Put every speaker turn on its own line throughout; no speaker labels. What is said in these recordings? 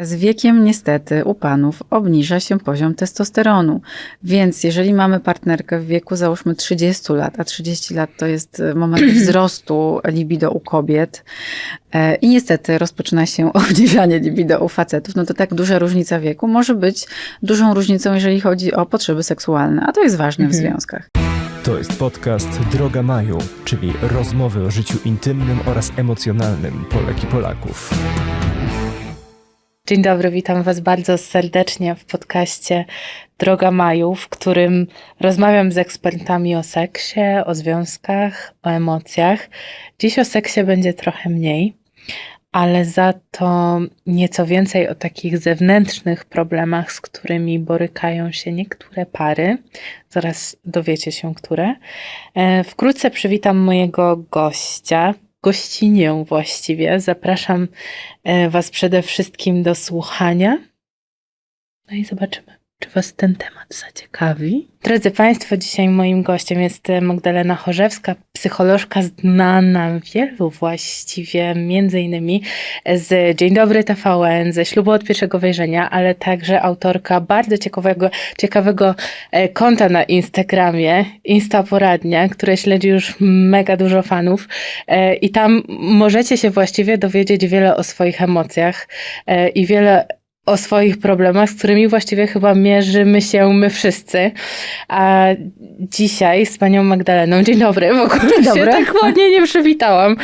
Z wiekiem niestety u panów obniża się poziom testosteronu, więc jeżeli mamy partnerkę w wieku załóżmy 30 lat, a 30 lat to jest moment wzrostu libido u kobiet e, i niestety rozpoczyna się obniżanie libido u facetów, no to tak duża różnica wieku może być dużą różnicą, jeżeli chodzi o potrzeby seksualne, a to jest ważne w
Mhm.
związkach.
To jest podcast Droga Maju, czyli rozmowy o życiu intymnym oraz emocjonalnym Polek i Polaków.
Dzień dobry, witam Was bardzo serdecznie w podcaście Droga Maju, w którym rozmawiam z ekspertami o seksie, o związkach, o emocjach. Dziś o seksie będzie trochę mniej, ale za to nieco więcej o takich zewnętrznych problemach, z którymi borykają się niektóre pary. Zaraz dowiecie się, które. E, Wkrótce przywitam mojego gościa, gościnię właściwie. Zapraszam e, Was przede wszystkim do słuchania. No i zobaczymy, czy Was ten temat zaciekawi. Drodzy Państwo, dzisiaj moim gościem jest e, Magdalena Chorzewska, psycholożka znana wielu właściwie, między innymi z Dzień Dobry TVN, ze Ślubu od pierwszego wejrzenia, ale także autorka bardzo ciekawego, ciekawego e, konta na Instagramie, Insta Poradnia, które śledzi już mega dużo fanów e, i tam możecie się właściwie dowiedzieć wiele o swoich emocjach i wiele o swoich problemach, z którymi właściwie chyba mierzymy się my wszyscy. A dzisiaj z panią Magdaleną, dzień dobry, w ogóle
Dzień
się
dobry.
tak ładnie nie przywitałam.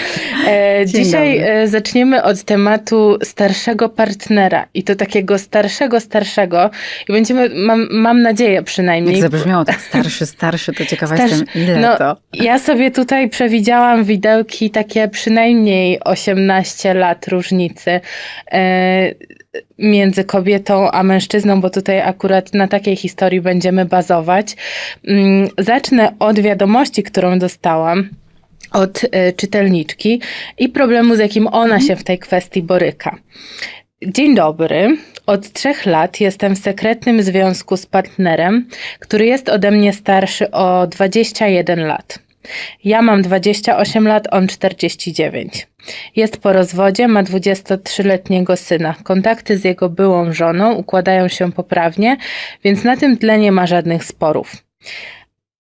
E, dzisiaj
dobry.
e, zaczniemy od tematu starszego partnera i to takiego starszego, starszego i będziemy, mam, mam nadzieję przynajmniej,
Jak zabrzmiało tak starszy, starszy, to ciekawa
Starszy.
jestem ile
No,
to.
ja sobie tutaj przewidziałam widełki takie przynajmniej 18 lat różnicy e, między kobietą a mężczyzną, bo tutaj akurat na takiej historii będziemy bazować. Mm, Zacznę od wiadomości, którą dostałam od e, czytelniczki i problemu, z jakim ona się w tej kwestii boryka. Dzień dobry. Od trzech lat jestem w sekretnym związku z partnerem, który jest ode mnie starszy o 21 lat. Ja mam 28 lat, on 49. Jest po rozwodzie, ma 23-letniego syna. Kontakty z jego byłą żoną układają się poprawnie, więc na tym tle nie ma żadnych sporów.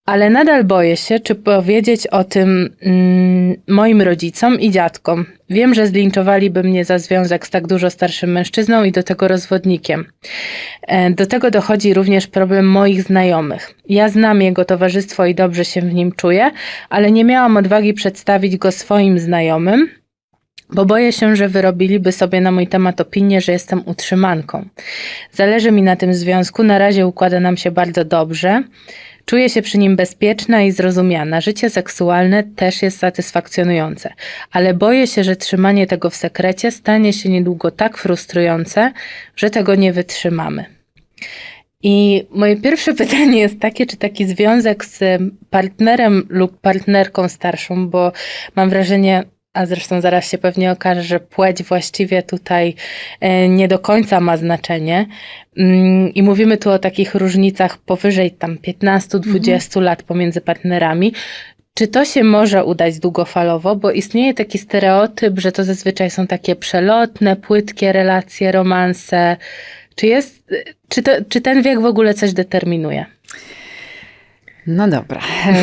Ale nadal boję się, czy powiedzieć o tym mm, moim rodzicom i dziadkom. Wiem, że zlinczowaliby mnie za związek z tak dużo starszym mężczyzną i do tego rozwodnikiem. E, Do tego dochodzi również problem moich znajomych. Ja znam jego towarzystwo i dobrze się w nim czuję, ale nie miałam odwagi przedstawić go swoim znajomym, bo boję się, że wyrobiliby sobie na mój temat opinię, że jestem utrzymanką. Zależy mi na tym związku, na razie układa nam się bardzo dobrze. Czuję się przy nim bezpieczna i zrozumiana. Życie seksualne też jest satysfakcjonujące, ale boję się, że trzymanie tego w sekrecie stanie się niedługo tak frustrujące, że tego nie wytrzymamy. I moje pierwsze pytanie jest takie, czy taki związek z partnerem lub partnerką starszą, bo mam wrażenie, a zresztą zaraz się pewnie okaże, że płeć właściwie tutaj e, nie do końca ma znaczenie. Mm, I mówimy tu o takich różnicach powyżej tam 15-20 lat pomiędzy partnerami. Czy to się może udać długofalowo? Bo istnieje taki stereotyp, że to zazwyczaj są takie przelotne, płytkie relacje, romanse. Czy jest, czy, to, czy ten wiek w ogóle coś determinuje?
No dobra.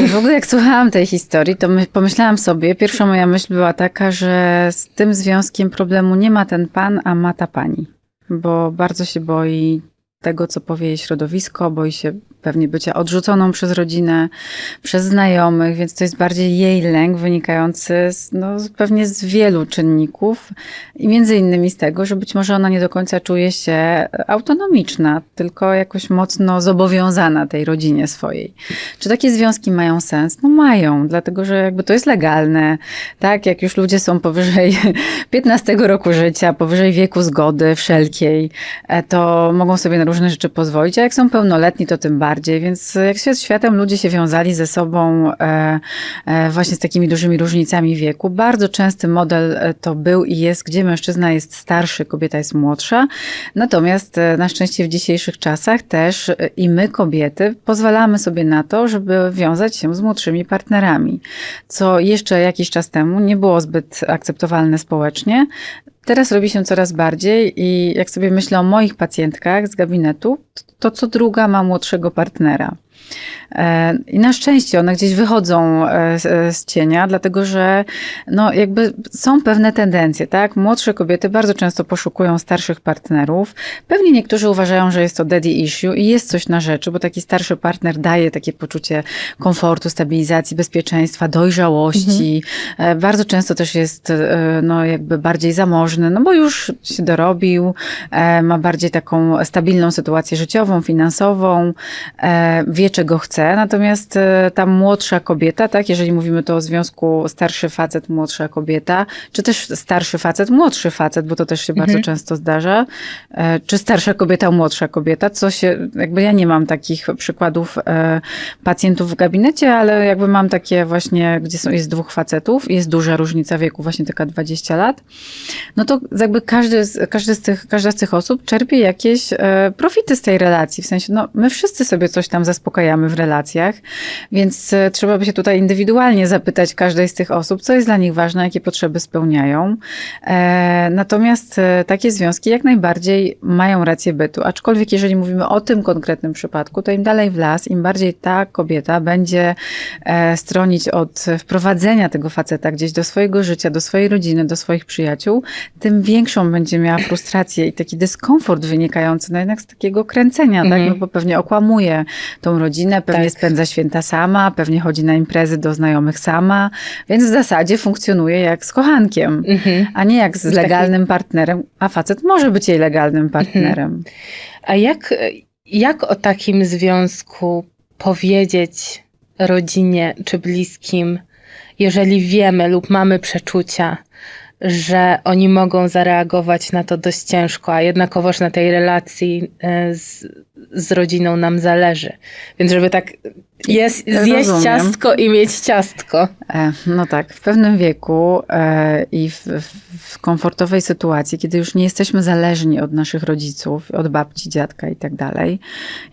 W ogóle jak słuchałam tej historii, to my, pomyślałam sobie, pierwsza moja myśl była taka, że z tym związkiem problemu nie ma ten pan, a ma ta pani. Bo bardzo się boi tego, co powie jej środowisko, boi się pewnie bycia odrzuconą przez rodzinę, przez znajomych, więc to jest bardziej jej lęk wynikający z, no, pewnie z wielu czynników i między innymi z tego, że być może ona nie do końca czuje się autonomiczna, tylko jakoś mocno zobowiązana tej rodzinie swojej. Czy takie związki mają sens? No mają, dlatego że jakby to jest legalne, tak? Jak już ludzie są powyżej 15 roku życia, powyżej wieku zgody wszelkiej, e, to mogą sobie na różne rzeczy pozwolić, a jak są pełnoletni, to tym bardziej. Więc jak się z światem ludzie się wiązali ze sobą e, e, właśnie z takimi dużymi różnicami wieku. Bardzo częsty model e, to był i jest, gdzie mężczyzna jest starszy, kobieta jest młodsza. Natomiast e, na szczęście w dzisiejszych czasach też e, i my, kobiety, pozwalamy sobie na to, żeby wiązać się z młodszymi partnerami, co jeszcze jakiś czas temu nie było zbyt akceptowalne społecznie. Teraz robi się coraz bardziej i jak sobie myślę o moich pacjentkach z gabinetu, to co druga ma młodszego partnera. E, I na szczęście one gdzieś wychodzą e, z, z cienia, dlatego że no jakby są pewne tendencje, tak? Młodsze kobiety bardzo często poszukują starszych partnerów. Pewnie niektórzy uważają, że jest to daddy issue i jest coś na rzeczy, bo taki starszy partner daje takie poczucie komfortu, stabilizacji, bezpieczeństwa, dojrzałości. Mhm. Bardzo często też jest no jakby bardziej zamożny, no bo już się dorobił, ma bardziej taką stabilną sytuację życiową, finansową, wie czego chce, natomiast e, ta młodsza kobieta, tak, jeżeli mówimy to o związku starszy facet, młodsza kobieta, czy też starszy facet, młodszy facet, bo to też się mhm. bardzo często zdarza, e, czy starsza kobieta, młodsza kobieta, co się, jakby ja nie mam takich przykładów e, pacjentów w gabinecie, ale jakby mam takie właśnie, gdzie są, jest dwóch facetów, jest duża różnica wieku, właśnie taka 20 lat, no to jakby każdy, każdy z tych, każda z tych osób czerpie jakieś profity z tej relacji, w sensie, no my wszyscy sobie coś tam zaspokajamy w relacjach, więc e, trzeba by się tutaj indywidualnie zapytać każdej z tych osób, co jest dla nich ważne, jakie potrzeby spełniają. E, natomiast e, takie związki jak najbardziej mają rację bytu, aczkolwiek jeżeli mówimy o tym konkretnym przypadku, to im dalej w las, im bardziej ta kobieta będzie stronić od wprowadzenia tego faceta gdzieś do swojego życia, do swojej rodziny, do swoich przyjaciół, tym większą będzie miała frustrację i taki dyskomfort wynikający no jednak z takiego kręcenia, tak? Mhm. No bo pewnie okłamuje tą rodzinę, pewnie tak. spędza święta sama, pewnie chodzi na imprezy do znajomych sama, więc w zasadzie funkcjonuje jak z kochankiem, mhm. a nie jak z legalnym partnerem, a facet może być jej legalnym mhm. partnerem.
A jak, jak o takim związku powiedzieć rodzinie czy bliskim, jeżeli wiemy lub mamy przeczucia, że oni mogą zareagować na to dość ciężko, a jednakowoż na tej relacji e, z, z rodziną nam zależy. Więc żeby tak jest, zjeść Rozumiem. ciastko i mieć ciastko.
E, no tak, w pewnym wieku e, i w, w, komfortowej sytuacji, kiedy już nie jesteśmy zależni od naszych rodziców, od babci, dziadka i tak dalej,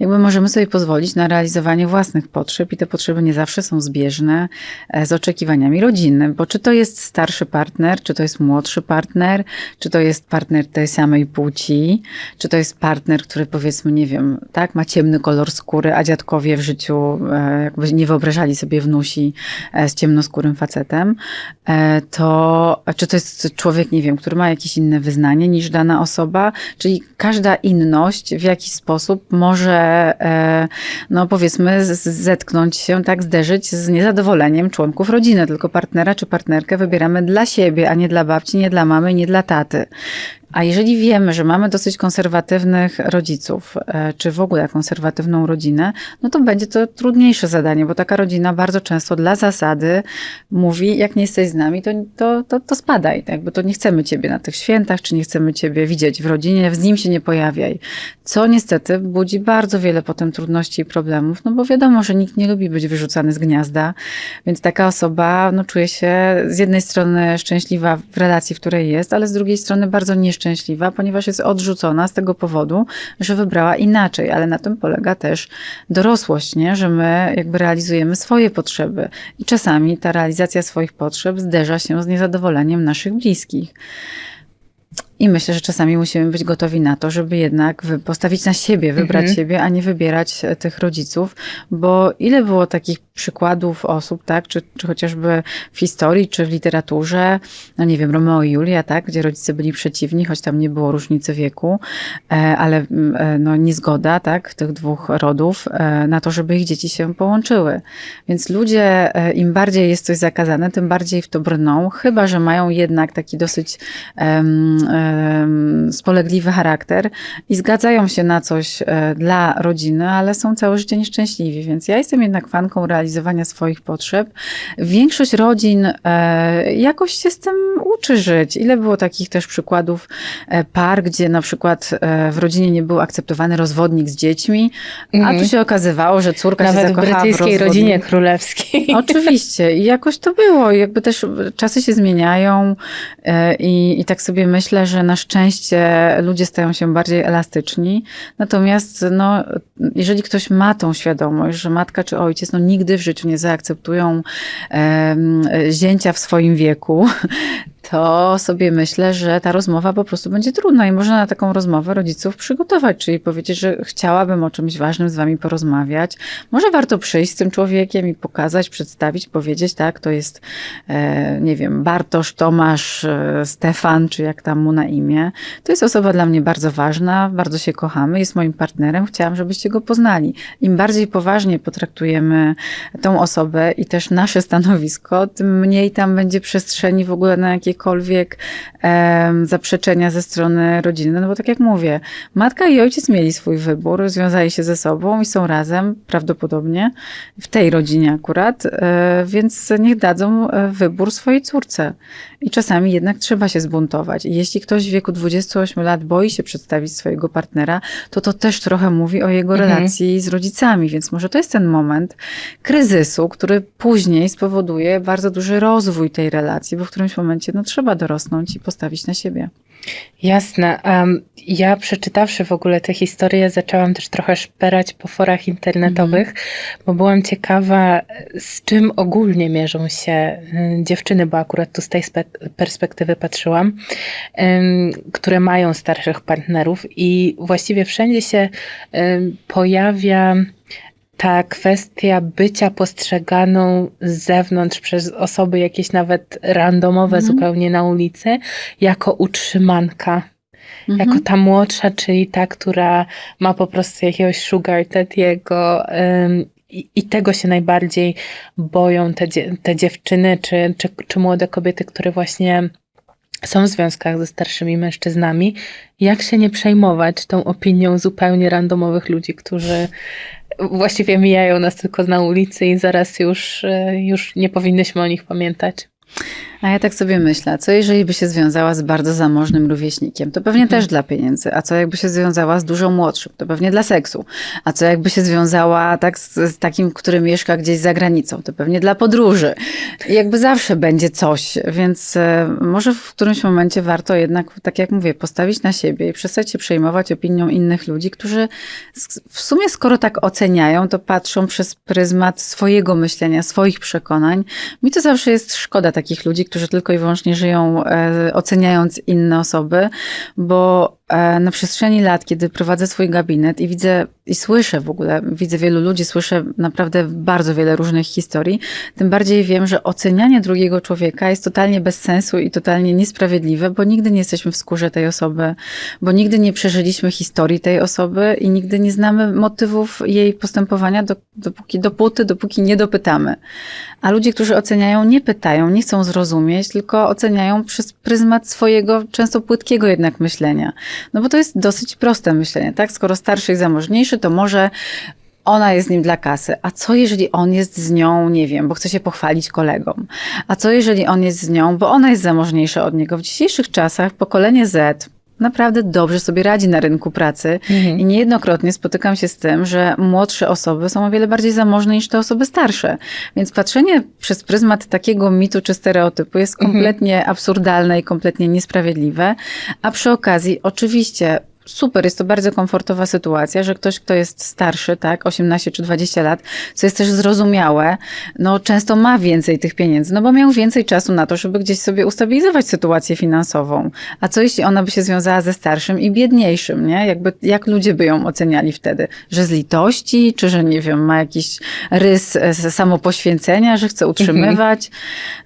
jakby możemy sobie pozwolić na realizowanie własnych potrzeb i te potrzeby nie zawsze są zbieżne e, z oczekiwaniami rodziny, bo czy to jest starszy partner, czy to jest młodszy partner, czy to jest partner tej samej płci, czy to jest partner, który powiedzmy, nie wiem, tak, ma ciemny kolor skóry, a dziadkowie w życiu E, jakby nie wyobrażali sobie wnusi e, z ciemnoskórym facetem, e, to czy to jest człowiek, nie wiem, który ma jakieś inne wyznanie niż dana osoba, czyli każda inność w jakiś sposób może, no powiedzmy, zetknąć się, tak, zderzyć z niezadowoleniem członków rodziny, tylko partnera czy partnerkę wybieramy dla siebie, a nie dla babci, nie dla mamy, nie dla taty. A jeżeli wiemy, że mamy dosyć konserwatywnych rodziców, e, czy w ogóle konserwatywną rodzinę, no to będzie to trudniejsze zadanie, bo taka rodzina bardzo często dla zasady mówi, jak nie jesteś z nami, to, to, to, to spadaj, tak? bo to nie chcemy ciebie na tych świętach, czy nie chcemy ciebie widzieć w rodzinie, z nim się nie pojawiaj. Co niestety budzi bardzo wiele potem trudności i problemów, no bo wiadomo, że nikt nie lubi być wyrzucany z gniazda, więc taka osoba no, czuje się z jednej strony szczęśliwa w relacji, w której jest, ale z drugiej strony bardzo nieszczęśliwa nieszczęśliwa, ponieważ jest odrzucona z tego powodu, że wybrała inaczej, ale na tym polega też dorosłość, nie? że my jakby realizujemy swoje potrzeby i czasami ta realizacja swoich potrzeb zderza się z niezadowoleniem naszych bliskich. I myślę, że czasami musimy być gotowi na to, żeby jednak postawić na siebie, wybrać mhm. siebie, a nie wybierać e, tych rodziców, bo ile było takich przykładów osób, tak, czy, czy chociażby w historii, czy w literaturze, no nie wiem, Romeo i Julia, tak, gdzie rodzice byli przeciwni, choć tam nie było różnicy wieku, e, ale e, no niezgoda, tak, tych dwóch rodów na to, żeby ich dzieci się połączyły. Więc ludzie, im bardziej jest coś zakazane, tym bardziej w to brną, chyba, że mają jednak taki dosyć um, spolegliwy charakter i zgadzają się na coś e, dla rodziny, ale są całe życie nieszczęśliwi. Więc ja jestem jednak fanką realizowania swoich potrzeb. Większość rodzin e, jakoś się z tym uczy żyć. Ile było takich też przykładów e, par, gdzie na przykład w rodzinie nie był akceptowany rozwodnik z dziećmi, a tu mhm. się okazywało, że córka
Nawet
się zakochała
w brytyjskiej w rodzinie królewskiej.
Oczywiście. I jakoś to było. Jakby też czasy się zmieniają i, i tak sobie myślę, że że na szczęście ludzie stają się bardziej elastyczni. Natomiast no, jeżeli ktoś ma tą świadomość, że matka czy ojciec no, nigdy w życiu nie zaakceptują e, zięcia w swoim wieku, to sobie myślę, że ta rozmowa po prostu będzie trudna i można na taką rozmowę rodziców przygotować, czyli powiedzieć, że chciałabym o czymś ważnym z wami porozmawiać. Może warto przyjść z tym człowiekiem i pokazać, przedstawić, powiedzieć, tak, to jest, e, nie wiem, Bartosz, Tomasz, e, Stefan, czy jak tam mu na imię. To jest osoba dla mnie bardzo ważna, bardzo się kochamy, jest moim partnerem, chciałam, żebyście go poznali. Im bardziej poważnie potraktujemy tą osobę i też nasze stanowisko, tym mniej tam będzie przestrzeni w ogóle na jakiekolwiek em, zaprzeczenia ze strony rodziny. No bo tak jak mówię, matka i ojciec mieli swój wybór, związali się ze sobą i są razem, prawdopodobnie, w tej rodzinie akurat, e, więc niech dadzą e, wybór swojej córce. I czasami jednak trzeba się zbuntować. I jeśli ktoś w wieku 28 lat boi się przedstawić swojego partnera, to to też trochę mówi o jego
Mhm.
relacji z rodzicami, więc może to jest ten moment kryzysu, który później spowoduje bardzo duży rozwój tej relacji, bo w którymś momencie no, trzeba dorosnąć i postawić na siebie.
Jasne. Um, ja przeczytawszy w ogóle tę historię, zaczęłam też trochę szperać po forach internetowych, bo byłam ciekawa, z czym ogólnie mierzą się y, dziewczyny, bo akurat tu z tej spe- perspektywy patrzyłam, ym, które mają starszych partnerów i właściwie wszędzie się ym, pojawia ta kwestia bycia postrzeganą z zewnątrz przez osoby jakieś nawet randomowe
Mhm.
zupełnie na ulicy, jako utrzymanka.
Mhm.
Jako ta młodsza, czyli ta, która ma po prostu jakiegoś sugar ym, i, i tego się najbardziej boją te, te dziewczyny czy, czy, czy młode kobiety, które właśnie są w związkach ze starszymi mężczyznami. Jak się nie przejmować tą opinią zupełnie randomowych ludzi, którzy właściwie mijają nas tylko na ulicy i zaraz już, y, już nie powinnyśmy o nich pamiętać.
A ja tak sobie myślę, co jeżeli by się związała z bardzo zamożnym rówieśnikiem? To pewnie
Mhm.
też dla pieniędzy. A co jakby się związała z dużo młodszym? To pewnie dla seksu. A co jakby się związała tak z, z takim, który mieszka gdzieś za granicą? To pewnie dla podróży. I jakby zawsze będzie coś, więc e, może w którymś momencie warto jednak, tak jak mówię, postawić na siebie i przestać się przejmować opinią innych ludzi, którzy w sumie skoro tak oceniają, to patrzą przez pryzmat swojego myślenia, swoich przekonań. Mi to zawsze jest szkoda takich ludzi, którzy tylko i wyłącznie żyją e, oceniając inne osoby, bo e, na przestrzeni lat, kiedy prowadzę swój gabinet i widzę i słyszę w ogóle, widzę wielu ludzi, słyszę naprawdę bardzo wiele różnych historii, tym bardziej wiem, że ocenianie drugiego człowieka jest totalnie bez sensu i totalnie niesprawiedliwe, bo nigdy nie jesteśmy w skórze tej osoby, bo nigdy nie przeżyliśmy historii tej osoby i nigdy nie znamy motywów jej postępowania, do, dopóki, dopóty, dopóki nie dopytamy. A ludzie, którzy oceniają, nie pytają, nie chcą zrozumieć, tylko oceniają przez pryzmat swojego, często płytkiego jednak myślenia. No bo to jest dosyć proste myślenie, tak? Skoro starszy i zamożniejszy, to może ona jest z nim dla kasy. A co jeżeli on jest z nią, nie wiem, bo chce się pochwalić kolegom? A co jeżeli on jest z nią, bo ona jest zamożniejsza od niego? W dzisiejszych czasach pokolenie Z naprawdę dobrze sobie radzi na rynku pracy i niejednokrotnie spotykam się z tym, że młodsze osoby są o wiele bardziej zamożne niż te osoby starsze. Więc patrzenie przez pryzmat takiego mitu czy stereotypu jest
Mhm.
kompletnie absurdalne i kompletnie niesprawiedliwe. A przy okazji, oczywiście, super, jest to bardzo komfortowa sytuacja, że ktoś, kto jest starszy, tak, 18 czy 20 lat, co jest też zrozumiałe, no często ma więcej tych pieniędzy, no bo miał więcej czasu na to, żeby gdzieś sobie ustabilizować sytuację finansową. A co jeśli ona by się związała ze starszym i biedniejszym, nie? Jakby, jak ludzie by ją oceniali wtedy? Że z litości, czy że, nie wiem, ma jakiś rys e, samopoświęcenia, że chce utrzymywać?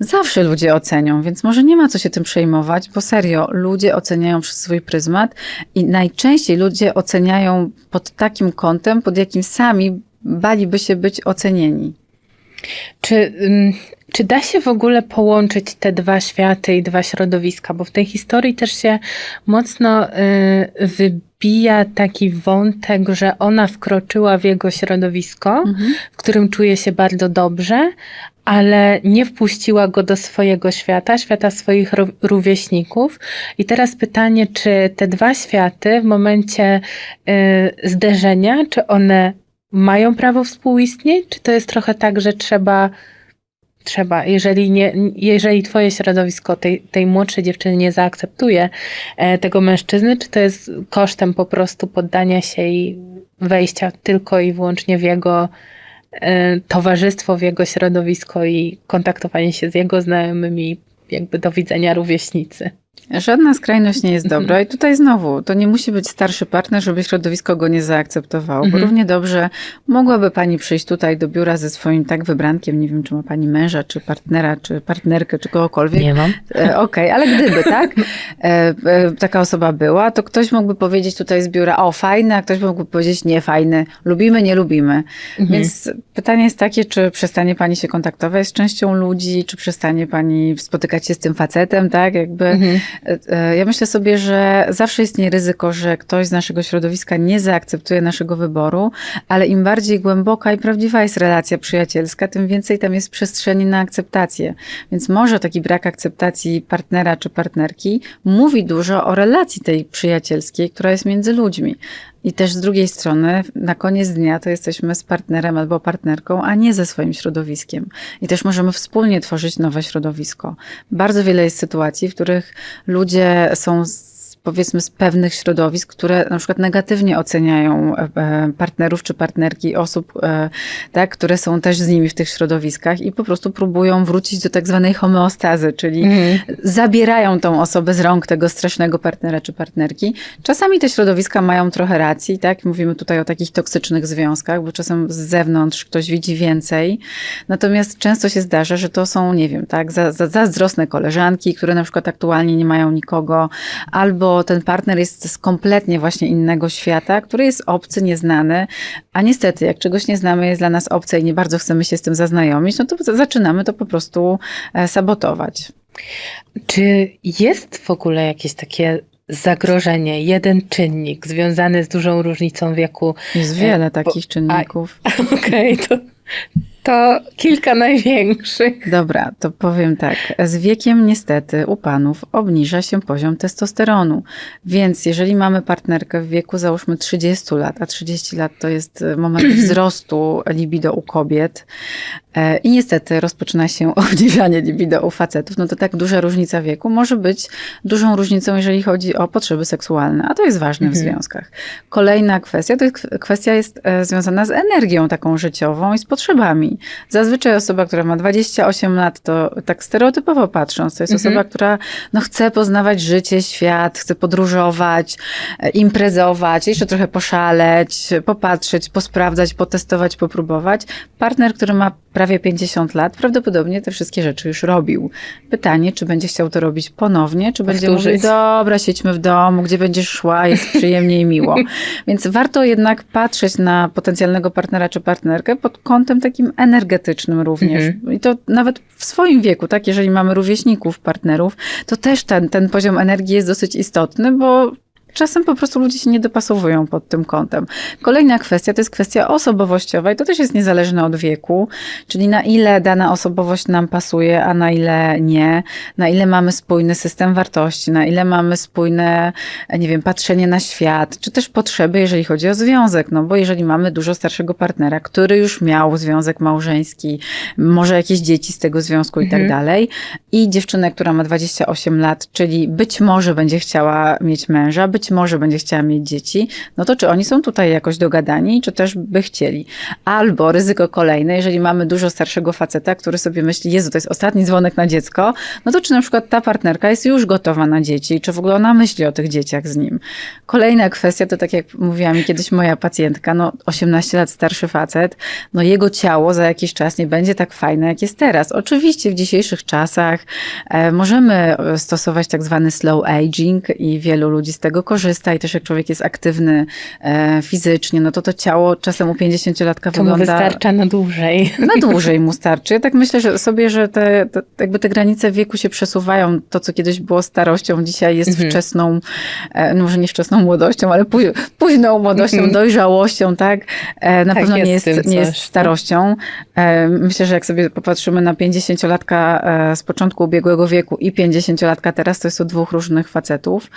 Zawsze ludzie ocenią, więc może nie ma co się tym przejmować, bo serio, ludzie oceniają przez swój pryzmat i najczęściej ludzie oceniają pod takim kątem, pod jakim sami baliby się być ocenieni.
Czy, czy da się w ogóle połączyć te dwa światy i dwa środowiska? Bo w tej historii też się mocno y, wybija taki wątek, że ona wkroczyła w jego środowisko, w którym czuje się bardzo dobrze, ale nie wpuściła go do swojego świata, świata swoich ró- rówieśników. I teraz pytanie, czy te dwa światy w momencie y, zderzenia, czy one mają prawo współistnieć, czy to jest trochę tak, że trzeba, trzeba, jeżeli, nie, jeżeli twoje środowisko tej, tej młodszej dziewczyny nie zaakceptuje e, tego mężczyzny, czy to jest kosztem po prostu poddania się i wejścia tylko i wyłącznie w jego towarzystwo, w jego środowisko i kontaktowanie się z jego znajomymi jakby do widzenia rówieśnicy.
Żadna skrajność nie jest
Mhm.
dobra. I tutaj znowu, to nie musi być starszy partner, żeby środowisko go nie zaakceptowało. Bo
Mhm.
równie dobrze mogłaby pani przyjść tutaj do biura ze swoim tak wybrankiem, nie wiem, czy ma pani męża, czy partnera, czy partnerkę, czy kogokolwiek.
Nie mam.
E, Okej, ale gdyby, tak, e, e, taka osoba była, to ktoś mógłby powiedzieć tutaj z biura, o fajny, a ktoś mógłby powiedzieć nie fajny, lubimy, nie lubimy.
Mhm.
Więc pytanie jest takie, czy przestanie pani się kontaktować z częścią ludzi, czy przestanie pani spotykać się z tym facetem, tak, jakby.
Mhm.
E, e, Ja myślę sobie, że zawsze istnieje ryzyko, że ktoś z naszego środowiska nie zaakceptuje naszego wyboru, ale im bardziej głęboka i prawdziwa jest relacja przyjacielska, tym więcej tam jest przestrzeni na akceptację. Więc może taki brak akceptacji partnera czy partnerki mówi dużo o relacji tej przyjacielskiej, która jest między ludźmi. I też z drugiej strony, na koniec dnia to jesteśmy z partnerem albo partnerką, a nie ze swoim środowiskiem. I też możemy wspólnie tworzyć nowe środowisko. Bardzo wiele jest sytuacji, w których ludzie są powiedzmy z pewnych środowisk, które na przykład negatywnie oceniają e, e, partnerów czy partnerki osób, e, tak, które są też z nimi w tych środowiskach i po prostu próbują wrócić do tak zwanej homeostazy, czyli
Mhm.
zabierają tą osobę z rąk tego strasznego partnera czy partnerki. Czasami te środowiska mają trochę racji, tak? Mówimy tutaj o takich toksycznych związkach, bo czasem z zewnątrz ktoś widzi więcej. Natomiast często się zdarza, że to są, nie wiem, tak, za, za, zazdrosne koleżanki, które na przykład aktualnie nie mają nikogo, albo ten partner jest z kompletnie właśnie innego świata, który jest obcy, nieznany, a niestety, jak czegoś nie znamy, jest dla nas obce i nie bardzo chcemy się z tym zaznajomić, no to zaczynamy to po prostu e, sabotować.
Czy jest w ogóle jakieś takie zagrożenie, jeden czynnik związany z dużą różnicą wieku?
Jest
E,
wiele
bo-
takich czynników.
Okej, to, to kilka największych.
Dobra, to powiem tak. Z wiekiem niestety u panów obniża się poziom testosteronu. Więc jeżeli mamy partnerkę w wieku załóżmy 30 lat, a 30 lat to jest moment wzrostu libido u kobiet i niestety rozpoczyna się obniżanie libido u facetów, no to tak duża różnica wieku może być dużą różnicą, jeżeli chodzi o potrzeby seksualne, a to jest ważne w
Mhm.
związkach. Kolejna kwestia, to jest kwestia jest e, związana z energią taką życiową i z potrzebami. Zazwyczaj osoba, która ma 28 lat, to tak stereotypowo patrząc, to jest
Mhm.
osoba, która no, chce poznawać życie, świat, chce podróżować, e, imprezować, jeszcze trochę poszaleć, popatrzeć, posprawdzać, potestować, popróbować. Partner, który ma prawie 50 lat, prawdopodobnie te wszystkie rzeczy już robił. Pytanie, czy będzie chciał to robić ponownie, czy będzie mówił, dobra, siedźmy w domu, gdzie będziesz szła, jest przyjemnie i miło. Więc warto jednak patrzeć na potencjalnego partnera czy partnerkę pod kątem takim energetycznym również.
Mhm.
I to nawet w swoim wieku, tak? Jeżeli mamy rówieśników, partnerów, to też ten, ten poziom energii jest dosyć istotny, bo Czasem po prostu ludzie się nie dopasowują pod tym kątem. Kolejna kwestia to jest kwestia osobowościowa i to też jest niezależne od wieku, czyli na ile dana osobowość nam pasuje, a na ile nie, na ile mamy spójny system wartości, na ile mamy spójne, nie wiem, patrzenie na świat, czy też potrzeby, jeżeli chodzi o związek, no bo jeżeli mamy dużo starszego partnera, który już miał związek małżeński, może jakieś dzieci z tego związku i tak
Mhm.
dalej, i dziewczynę, która ma 28 lat, czyli być może będzie chciała mieć męża, być może będzie chciała mieć dzieci, no to czy oni są tutaj jakoś dogadani, czy też by chcieli? Albo ryzyko kolejne, jeżeli mamy dużo starszego faceta, który sobie myśli, Jezu, to jest ostatni dzwonek na dziecko, no to czy na przykład ta partnerka jest już gotowa na dzieci, czy w ogóle ona myśli o tych dzieciach z nim? Kolejna kwestia to tak jak mówiła mi kiedyś moja pacjentka, no 18 lat starszy facet, no jego ciało za jakiś czas nie będzie tak fajne, jak jest teraz. Oczywiście w dzisiejszych czasach e, możemy e, stosować tak zwany slow aging i wielu ludzi z tego korzysta i też jak człowiek jest aktywny e, fizycznie, no to to ciało czasem u 50-latka
To mu
wygląda...
wystarcza na dłużej.
Na dłużej mu starczy. Ja tak myślę że sobie, że te, te, jakby te granice wieku się przesuwają. To, co kiedyś było starością, dzisiaj jest
Mhm.
wczesną, e, no może nie wczesną młodością, ale późną młodością,
Mhm.
dojrzałością, tak? E, Na
Tak,
pewno nie
jest
jest,
w tym
nie jest starością. E, Myślę, że jak sobie popatrzymy na 50-latka e, z początku ubiegłego wieku i 50-latka teraz, to jest to dwóch różnych facetów.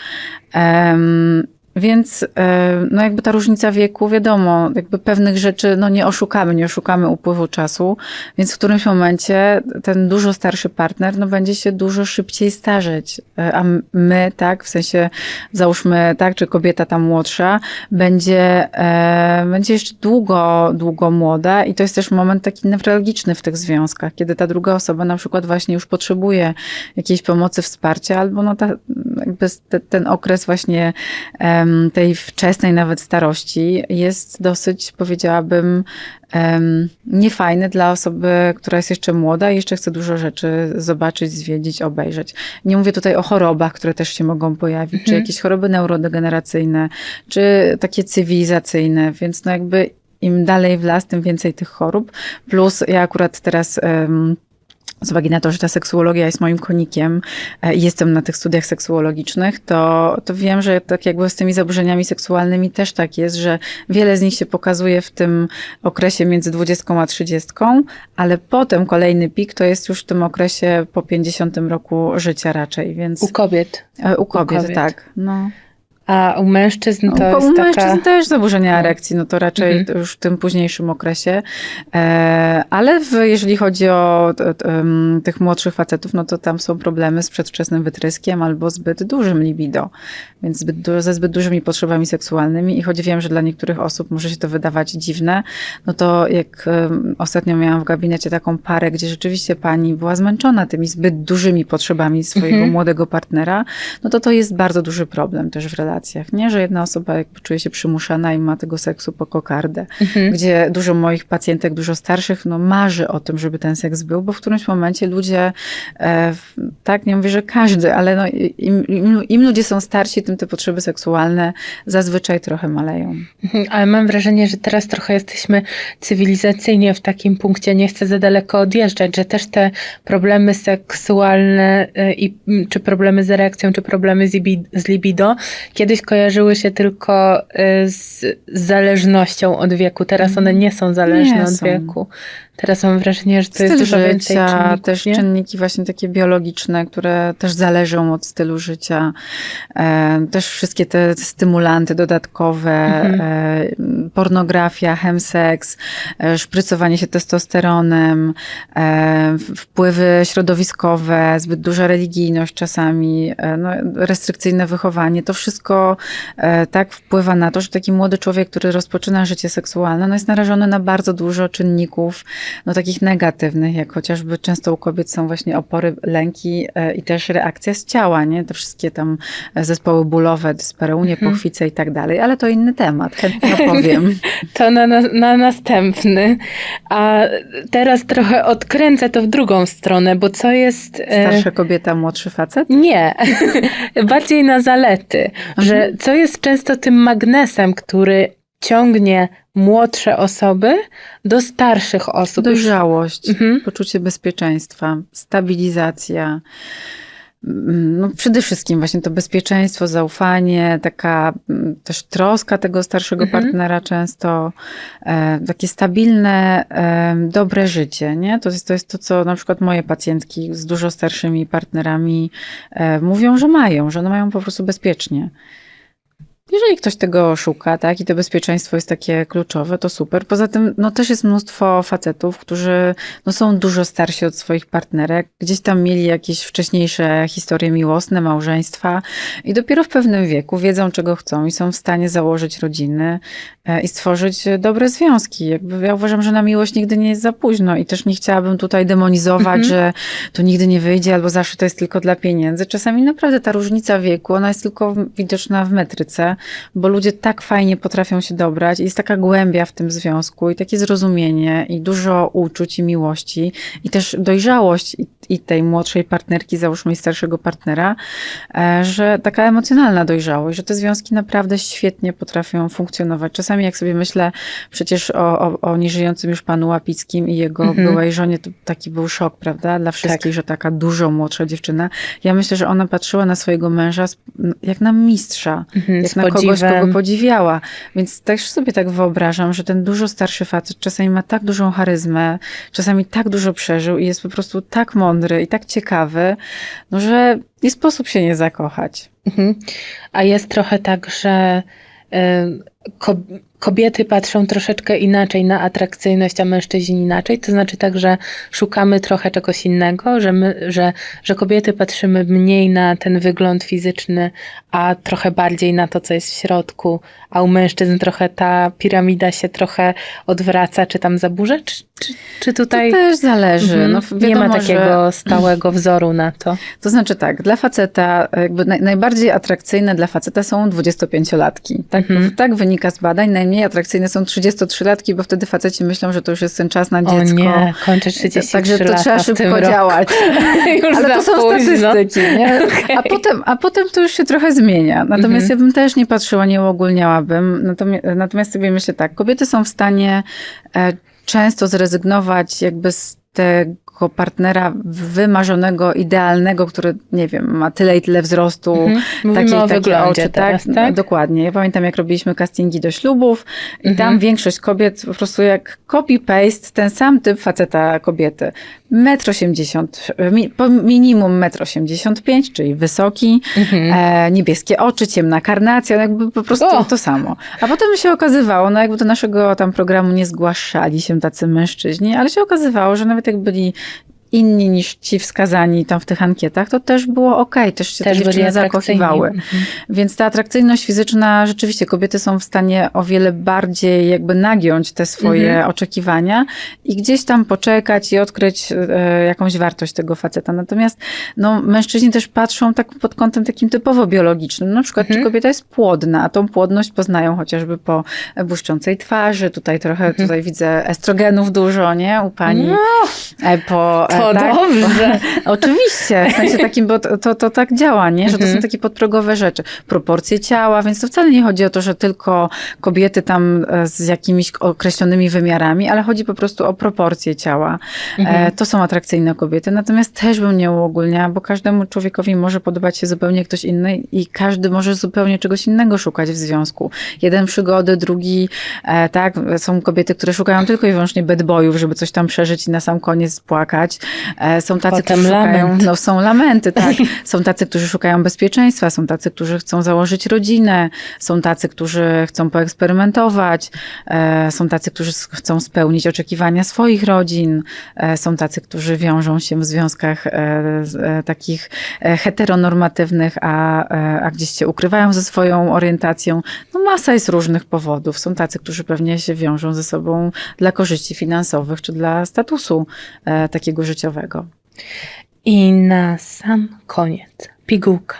Em, Więc e, no jakby ta różnica wieku, wiadomo, jakby pewnych rzeczy no nie oszukamy, nie oszukamy upływu czasu, więc w którymś momencie ten dużo starszy partner no będzie się dużo szybciej starzeć, E, a my, tak, w sensie załóżmy tak, czy kobieta ta młodsza, będzie, e, będzie jeszcze długo, długo młoda i to jest też moment taki newralgiczny w tych związkach, kiedy ta druga osoba na przykład właśnie już potrzebuje jakiejś pomocy, wsparcia, albo no ta, jakby te, ten okres właśnie tej wczesnej nawet starości jest dosyć, powiedziałabym, niefajny dla osoby, która jest jeszcze młoda i jeszcze chce dużo rzeczy zobaczyć, zwiedzić, obejrzeć. Nie mówię tutaj o chorobach, które też się mogą pojawić, czy
Mhm.
jakieś choroby neurodegeneracyjne, czy takie cywilizacyjne, więc no jakby im dalej w las, tym więcej tych chorób. Plus ja akurat teraz em, z uwagi na to, że ta seksuologia jest moim konikiem e, i jestem na tych studiach seksuologicznych, to, to wiem, że tak jakby z tymi zaburzeniami seksualnymi też tak jest, że wiele z nich się pokazuje w tym okresie między 20 a 30, ale potem kolejny pik to jest już w tym okresie po 50 roku życia raczej, więc
U kobiet.
e, u kobiet,
kobiet.
tak. No.
A u mężczyzn to
u
jest
u
taka...
mężczyzn też zaburzenia
No.
erekcji, no to raczej
Mhm.
już w tym późniejszym okresie. E, ale w, jeżeli chodzi o tych młodszych facetów, no to tam są problemy z przedwczesnym wytryskiem albo zbyt dużym libido, więc zbyt, du- ze zbyt dużymi potrzebami seksualnymi i choć wiem, że dla niektórych osób może się to wydawać dziwne, no to jak em, ostatnio miałam w gabinecie taką parę, gdzie rzeczywiście pani była zmęczona tymi zbyt dużymi potrzebami swojego
Mhm.
młodego partnera, no to to jest bardzo duży problem też w relacjach, nie? Że jedna osoba jakby czuje się przymuszana i ma tego seksu po kokardę,
Mhm.
gdzie dużo moich pacjentek, dużo starszych, no marzy o tym, żeby ten seks był, bo w którymś momencie ludzie, e, tak, nie mówię, że każdy, ale no, im, im, im ludzie są starsi, tym te potrzeby seksualne zazwyczaj trochę maleją.
Mhm, Ale mam wrażenie, że teraz trochę jesteśmy cywilizacyjnie w takim punkcie, nie chcę za daleko odjeżdżać, że też te problemy seksualne y, i, mm, czy problemy z erekcją, czy problemy z, libi, z libido kiedyś kojarzyły się tylko y, z, z zależnością od wieku. Teraz one nie są zależne
Nie
od
są.
wieku. Teraz mam wrażenie, że to jest
Styl
dużo więcej czynników,
też
nie?
czynniki właśnie takie biologiczne, które też zależą od stylu życia. E, też wszystkie te stymulanty dodatkowe,
Mhm.
e, pornografia, chemseks, e, szprycowanie się testosteronem, wpływy środowiskowe, zbyt duża religijność czasami, no, restrykcyjne wychowanie. To wszystko tak wpływa na to, że taki młody człowiek, który rozpoczyna życie seksualne, no jest narażony na bardzo dużo czynników, no takich negatywnych, jak chociażby często u kobiet są właśnie opory, lęki e, i też reakcja z ciała, nie? Te wszystkie tam e, zespoły bólowe, dyspareunie,
Mhm.
pochwice i tak dalej, ale to inny temat, chętnie opowiem.
To na, na, na następny. A teraz trochę odkręcę to w drugą stronę, bo co jest. e,
Starsza kobieta, młodszy facet?
Nie, bardziej na zalety, że co jest często tym magnesem, który ciągnie młodsze osoby do starszych osób.
Dojrzałość,
Mhm.
poczucie bezpieczeństwa, stabilizacja. Mm, No przede wszystkim właśnie to bezpieczeństwo, zaufanie, taka mm, też troska tego starszego
Mhm.
partnera często, e, takie stabilne, e, dobre życie, nie? To jest, to jest to, co na przykład moje pacjentki z dużo starszymi partnerami e, mówią, że mają, że one mają po prostu bezpiecznie. Jeżeli ktoś tego szuka, tak, i to bezpieczeństwo jest takie kluczowe, to super. Poza tym, no też jest mnóstwo facetów, którzy no, są dużo starsi od swoich partnerek, gdzieś tam mieli jakieś wcześniejsze historie miłosne, małżeństwa i dopiero w pewnym wieku wiedzą, czego chcą i są w stanie założyć rodziny e, i stworzyć dobre związki. Jakby ja uważam, że na miłość nigdy nie jest za późno i też nie chciałabym tutaj demonizować,
Mhm.
że to nigdy nie wyjdzie albo zawsze to jest tylko dla pieniędzy. Czasami naprawdę ta różnica wieku, ona jest tylko widoczna w metryce, bo ludzie tak fajnie potrafią się dobrać i jest taka głębia w tym związku i takie zrozumienie i dużo uczuć i miłości i też dojrzałość i, i tej młodszej partnerki, załóżmy i starszego partnera, e, że taka emocjonalna dojrzałość, że te związki naprawdę świetnie potrafią funkcjonować. Czasami jak sobie myślę przecież o, o, o nieżyjącym już panu Łapickim i jego
Mhm.
byłej żonie, to taki był szok, prawda, dla wszystkich,
Tak.
że taka dużo młodsza dziewczyna. Ja myślę, że ona patrzyła na swojego męża jak na mistrza,
Mhm,
jak
z
na na kogoś,
podziwem.
kogo podziwiała. Więc też sobie tak wyobrażam, że ten dużo starszy facet czasami ma tak dużą charyzmę, czasami tak dużo przeżył i jest po prostu tak mądry i tak ciekawy, no, że nie sposób się nie zakochać.
Mhm. A jest trochę tak, że kobiety patrzą troszeczkę inaczej na atrakcyjność, a mężczyźni inaczej. To znaczy tak, że szukamy trochę czegoś innego, że, my, że, że kobiety patrzymy mniej na ten wygląd fizyczny, a trochę bardziej na to, co jest w środku, a u mężczyzn trochę ta piramida się trochę odwraca, czy tam zaburza, czy, czy, czy tutaj
To też zależy.
Mhm.
No,
nie ma
wiadomo,
takiego
Że,
stałego wzoru na to?
to znaczy tak, dla faceta, jakby naj, najbardziej atrakcyjne dla faceta są 25-latki. Tak,
Mhm.
tak wynika z badań. Najmniej atrakcyjne są 33-latki, bo wtedy faceci myślą, że to już jest ten czas na dziecko.
O nie, kończę 33
Także to trzeba szybko działać. Ale to są
późno.
statystyki, nie?
Okej.
A, potem, a potem to już się trochę zmienia. Natomiast
Mhm.
ja bym też nie patrzyła, nie uogólniałabym. Natomiast, natomiast sobie myślę tak, kobiety są w stanie e, często zrezygnować jakby z tego partnera wymarzonego, idealnego, który, nie wiem, ma tyle i tyle wzrostu,
Mhm. Mówimy
takie, oczy,
teraz,
tak?
tak?
Dokładnie. Ja pamiętam, jak robiliśmy castingi do ślubów i
Mhm.
tam większość kobiet po prostu jak copy-paste, ten sam typ faceta kobiety. 1,80 m, mi, po minimum 1,85 m, czyli wysoki,
Mhm.
e, niebieskie oczy, ciemna karnacja, no jakby po prostu
O!
to samo. A potem się okazywało, no jakby do naszego tam programu nie zgłaszali się tacy mężczyźni, ale się okazywało, że nawet jak byli inni niż ci wskazani tam w tych ankietach, to też było okej, też się
Też
te dziewczyny zakochiwały.
Mhm.
Więc ta atrakcyjność fizyczna, rzeczywiście kobiety są w stanie o wiele bardziej jakby nagiąć te swoje
Mhm.
oczekiwania i gdzieś tam poczekać i odkryć e, jakąś wartość tego faceta. Natomiast no, mężczyźni też patrzą tak pod kątem takim typowo biologicznym. Na przykład,
Mhm.
czy kobieta jest płodna, a tą płodność poznają chociażby po błyszczącej twarzy. Tutaj trochę,
Mhm.
tutaj widzę estrogenów dużo, nie? U pani.
No,
E, Po,
to
tak,
dobrze.
Oczywiście, w sensie takim, bo to, to, to tak działa, nie? że to
Mhm.
są takie podprogowe rzeczy. Proporcje ciała, więc to wcale nie chodzi o to, że tylko kobiety tam e, z jakimiś określonymi wymiarami, ale chodzi po prostu o proporcje ciała.
Mhm.
E, To są atrakcyjne kobiety, natomiast też bym nie uogólniała, bo każdemu człowiekowi może podobać się zupełnie ktoś inny i każdy może zupełnie czegoś innego szukać w związku. Jeden przygody, drugi, e, tak, są kobiety, które szukają tylko i wyłącznie bad boyów, żeby coś tam przeżyć i na sam koniec płakać. E, Są tacy,
Potem
którzy szukają,
lament.
no są lamenty, tak. Są tacy, którzy szukają bezpieczeństwa, są tacy, którzy chcą założyć rodzinę, są tacy, którzy chcą poeksperymentować, e, są tacy, którzy chcą spełnić oczekiwania swoich rodzin, e, są tacy, którzy wiążą się w związkach takich heteronormatywnych, a, a gdzieś się ukrywają ze swoją orientacją. No masa jest różnych powodów. Są tacy, którzy pewnie się wiążą ze sobą dla korzyści finansowych, czy dla statusu takiego życiowego.
I na sam koniec, pigułka.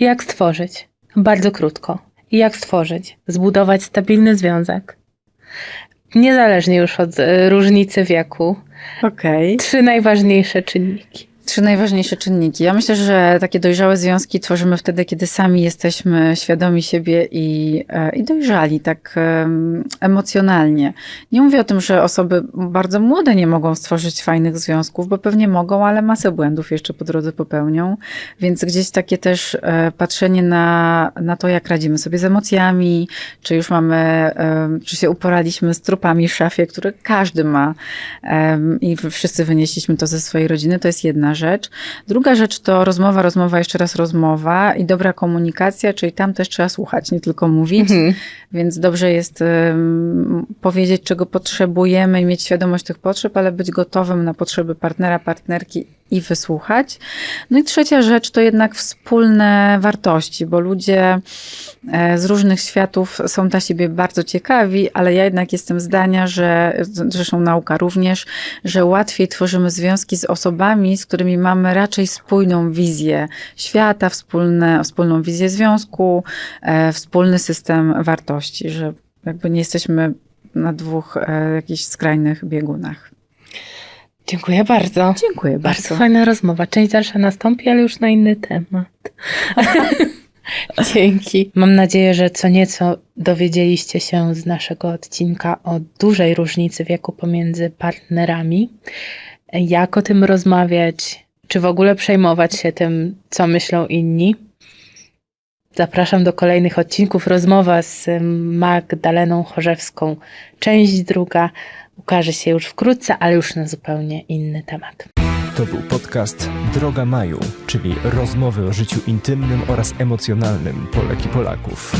Jak stworzyć? Bardzo krótko. Jak stworzyć? Zbudować stabilny związek. Niezależnie już od e, różnicy wieku.
Okej.
Trzy najważniejsze czynniki.
Trzy najważniejsze czynniki. Ja myślę, że takie dojrzałe związki tworzymy wtedy, kiedy sami jesteśmy świadomi siebie i, e, i dojrzali tak em, emocjonalnie. Nie mówię o tym, że osoby bardzo młode nie mogą stworzyć fajnych związków, bo pewnie mogą, ale masę błędów jeszcze po drodze popełnią. Więc gdzieś takie też e, patrzenie na, na to, jak radzimy sobie z emocjami, czy już mamy, czy się uporaliśmy z trupami w szafie, które każdy ma i wszyscy wynieśliśmy to ze swojej rodziny, to jest jedna rzecz. Druga rzecz to rozmowa, rozmowa, jeszcze raz rozmowa i dobra komunikacja, czyli tam też trzeba słuchać, nie tylko mówić.
Mhm.
Więc dobrze jest em, powiedzieć, czego potrzebujemy i mieć świadomość tych potrzeb, ale być gotowym na potrzeby partnera, partnerki i wysłuchać. No i trzecia rzecz to jednak wspólne wartości, bo ludzie e, z różnych światów są dla siebie bardzo ciekawi, ale ja jednak jestem zdania, że zresztą nauka również, że łatwiej tworzymy związki z osobami, z którymi mamy raczej spójną wizję świata, wspólne, wspólną wizję związku, e, wspólny system wartości, że jakby nie jesteśmy na dwóch e, jakichś skrajnych biegunach.
Dziękuję bardzo.
Dziękuję
Bardzo
bardzo.
fajna rozmowa. Część dalsza nastąpi, ale już na inny temat. Dzięki. Mam nadzieję, że co nieco dowiedzieliście się z naszego odcinka o dużej różnicy wieku pomiędzy partnerami. Jak o tym rozmawiać, czy w ogóle przejmować się tym, co myślą inni. Zapraszam do kolejnych odcinków. Rozmowa z Magdaleną Chorzewską. Część druga ukaże się już wkrótce, ale już na zupełnie inny temat.
To był podcast Droga Maju, czyli rozmowy o życiu intymnym oraz emocjonalnym Polek i Polaków.